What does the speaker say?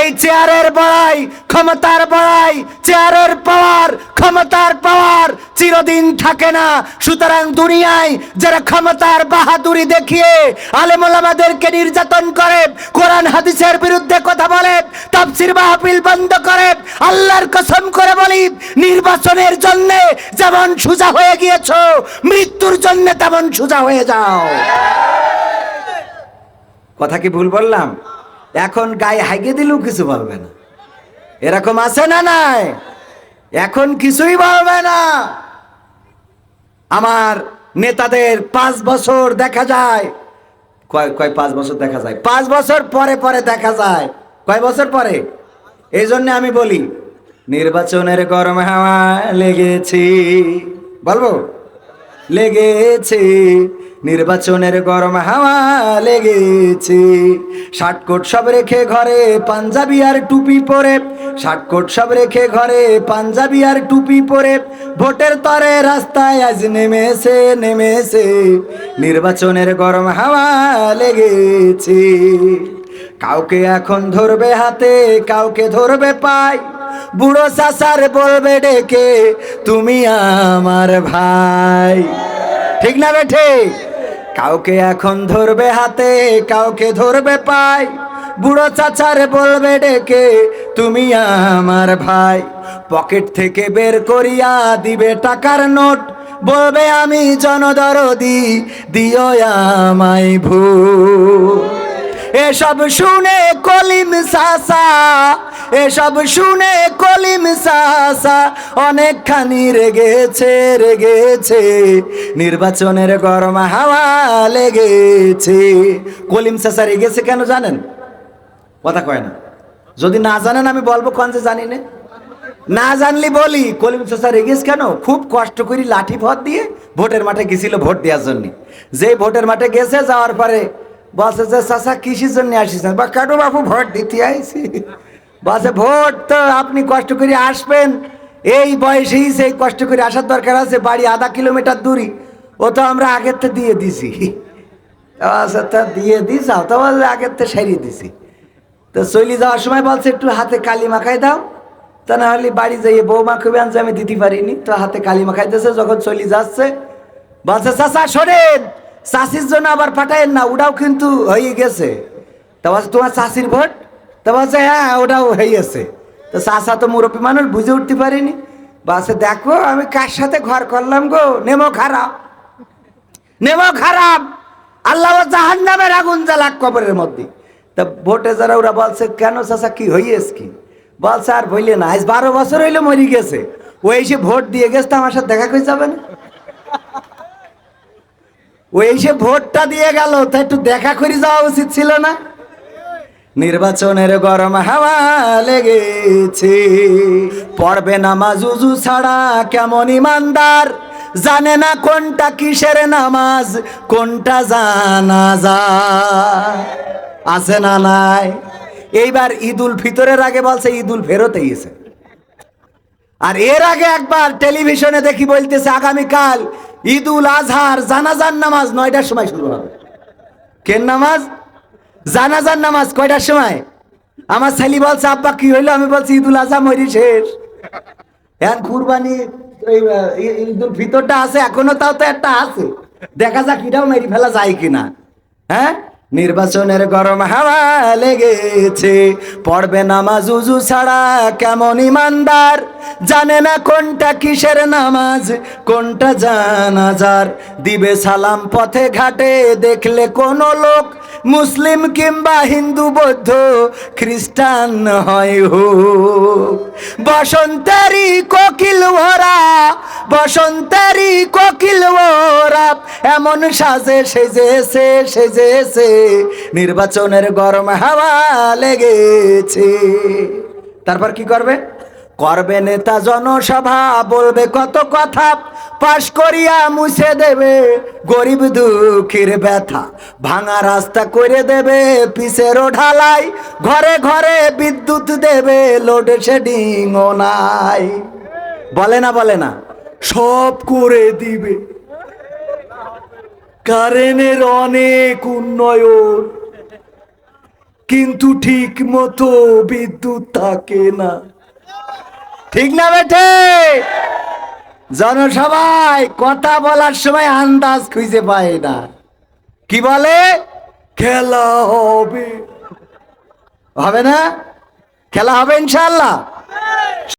এই চেয়ারের বড়াই ক্ষমতার বড়াই, চেয়ারের পাওয়ার, ক্ষমতার পাওয়ার চিরদিন থাকে না। সুতরাং দুনিয়ায় যারা ক্ষমতার বাহাদুরি দেখিয়ে আলেমুলামাদেরকে নির্যাতন করে, কোরআন হাদিসের বিরুদ্ধে কথা বলে, তাফসির মাহফিল বন্ধ করে, আল্লাহর কসম করে বলি, নির্বাচনের জন্য যেমন সোজা হয়ে গিয়েছ, মৃত্যুর জন্য তেমন সোজা হয়ে যাও। কথা কি ভুল বললাম? এখন গায়ে হাইগে দিলেও কিছু বলবে না। এরকম আছে না নাই? এখন কিছুই বলবে না। আমার নেতাদের পাঁচ বছর দেখা যায়। কয় কয় পাঁচ বছর দেখা যায়? পাঁচ বছর পরে পরে দেখা যায়। কয় বছর পরে? এই জন্য আমি বলি, নির্বাচনের গরম হাওয়া লেগেছি। বলব? লেগেছে। নির্বাচনের গরম হাওয়া লেগেছে। ষাট কোট সব রেখে ঘরে পাঞ্জাবি আর টুপি পরে। ষাট কোট সব রেখে ঘরে পাঞ্জাবি আর টুপি পরে। ভোটের তরে রাস্তায় আজ নেমেছে নেমেছে। নির্বাচনের গরম হাওয়া লেগেছে। কাউকে এখন ধরবে হাতে, কাউকে ধরবে পায়। বুড়ো চাচার বলবে ডেকে, তুমি আমার ভাই। ঠিক না বেঠে কাউকে এখন ধরবে হাতে, কাউকে ধরবে পায়। বুড়ো চাচার বলবে ডেকে, তুমি আমার ভাই। পকেট থেকে বের করিয়া দিবে টাকার নোট। বলবে, আমি জনদরদি, দিও আমায় ভূ এসব শুনে কলিম সাসা, এসব শুনে কলিম সাসা, অনেকখানি রেগেছে রেগেছে, নির্বাচনের গরম হাওয়া লেগেছে। কলিম সাসা রেগেছে কেন জানেন? কথা কয় না। যদি না জানেন, আমি বলব কোন যে জানি না। না জানলি বলি, কলিম চাষা রেগেস কেন? খুব কষ্ট করি লাঠি ভোট দিয়ে ভোটের মাঠে গেছিল ভোট দেওয়ার জন্য। যে ভোটের মাঠে গেছে, যাওয়ার পরে বসে যে চাষা কৃষির জন্য আসিছেন বা কাটু বাপু ভোট দিতে আইছি? বসে ভোট তো আপনি কষ্ট করে আসবেন। এই বয়সেই সেই কষ্ট করে আসার দরকার আছে, বাড়ি আধা কিলোমিটার দূরই ও তো আমরা আগের থেকে দিয়ে দিছি। আচ্ছা তা দিয়ে দিস তো আগের থেকে সারিয়ে দিছি। তো চলি যাওয়ার সময় বলছে, একটু হাতে কালি মাখাই দাও। তা না হলে বাড়ি যাইয়ে বৌমা খুবই আনছে, আমি দিতে পারিনি। তো হাতে কালি মাখাইতেছে, যখন চলি যাচ্ছে, বলছে, চাচা, শোনেন চাষির জন্য আবার পাঠায়েন না, ওটাও কিন্তু হয়ে গেছে। তা বলছে, তোমার চাষির ভোট? তা বলছে হ্যাঁ ওটাও হয়ে গেছে। তো চাষা তো মুরব্বী মানুষ, বুঝে উঠতে পারিনি। বলছে, দেখো, আমি কার সাথে ঘর করলাম গো? নেমো খারাপ। নেমো খারাপ। আল্লাহ জাহান নামের আগুন জ্বালাক কবরের মধ্যে। তা ভোটে যারা, ওরা বলছে, কেন চাচা কি হইয়েছ কি? বলছে, আর বললে না, আজ বারো বছর হইলে মরি গেছে। ও এসে ভোট দিয়ে গেছে, তো আমার সাথে দেখা করে যাবে না? এসে ভোটটা দিয়ে গেল, তা একটু দেখা করে যাওয়া উচিত ছিল না? নির্বাচনের গরম হাওয়া লেগেছে, পড়বে নামাজ উজু ছাড়া কেমন ইমানদার? জানে না কোনটা কিসের নামাজ, কোনটা জানাজা আছে না নাই? এইবার ঈদুল ফিতরের আগে বলছে, ঈদুল ফেরত গেছে আর এর আগে একবার টেলিভিশনে দেখি বলতেছে, আগামীকাল ঈদুল আজহার জানাজার নামাজ নয়টার সময় শুরু হবে। কেন নামাজ? জানাজার নামাজ কয়টার সময়? আমার ছেলে বলছে, আব্বা, কি হইল? আমি বলছি, ঈদুল আজহা মরি শেষ। এখন কুরবানি ঈদুল ফিতরটা আছে, এখনও তাও তো একটা আছে। দেখা যাক, এটাও মেরি ফেলা যায় কিনা। হ্যাঁ? নির্বাচনের গরম হাওয়া লেগেছে। পড়বে নামাজ উজু ছাড়া কেমন ইমানদার? জানে না কোনটা কিসের নামাজ, কোনটা জানাজার? দিবে সালাম পথে ঘাটে, দেখলে কোন লোক মুসলিম কিংবা হিন্দু, বৌদ্ধ, খ্রিস্টান হয় হোক। বসন্তেরই কোকিল ওরা বসন্তেরই কোকিল ওরা এমন সাজে, সেজেছে সেজেছে, নির্বাচনের গরম হাওয়া লেগেছে। তারপর কি করবে? করবে নেতা জনসভা, বলবে কত কথা, পাশ করিয়া মুছে দেবে গরিব দুঃখীর ব্যথা। ভাঙা রাস্তা করে দেবে পিসেরও ঢালাই, ঘরে ঘরে বিদ্যুৎ দেবে লোডশেডিং ও নাই। বলে না বলে না। সব করে দিবে। কারেন্টের অনেক উন্নয়ন, কিন্তু ঠিক মতো বিদ্যুৎ থাকে না। ঠিক না বেঠে? জনসভায় কথা বলার সময় আন্দাজ খুঁজে পায় না। কি বলে? খেলা হবে। হবে না? খেলা হবে ইনশাল্লাহ